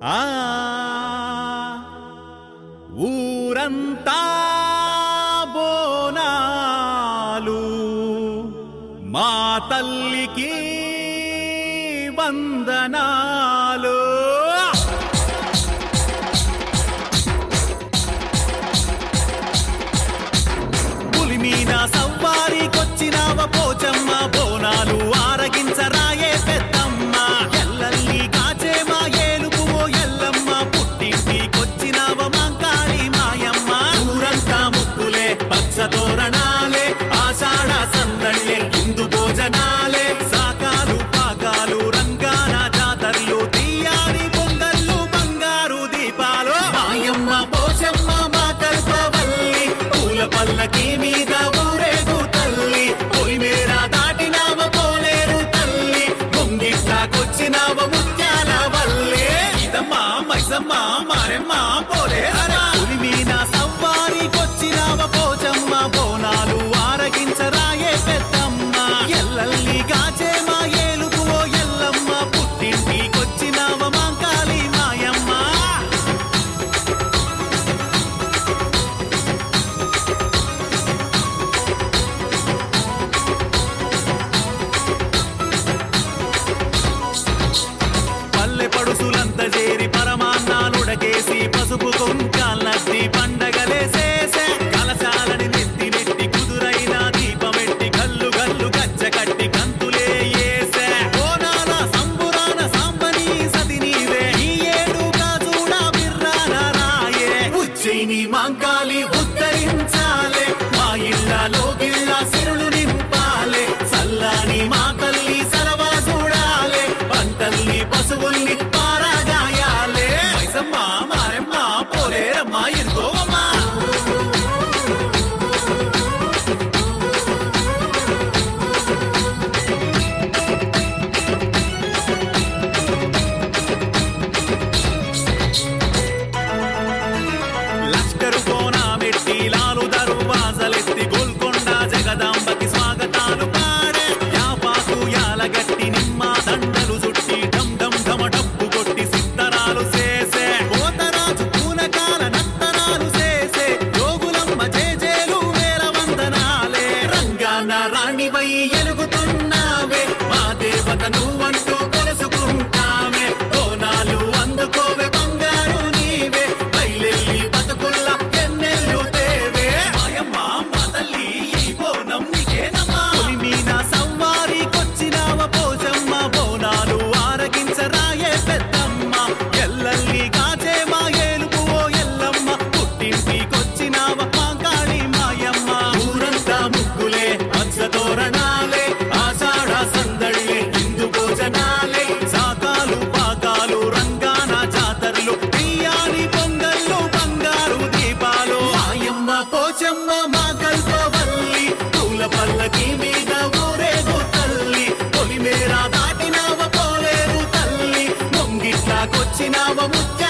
ఆ ఊరంతా బోనాలు మా తల్లికి వందనాలు. పులిమీన సవ్వా gonna give me. పసుపు కొంగు నాకొచ్చినావ ముచ్చ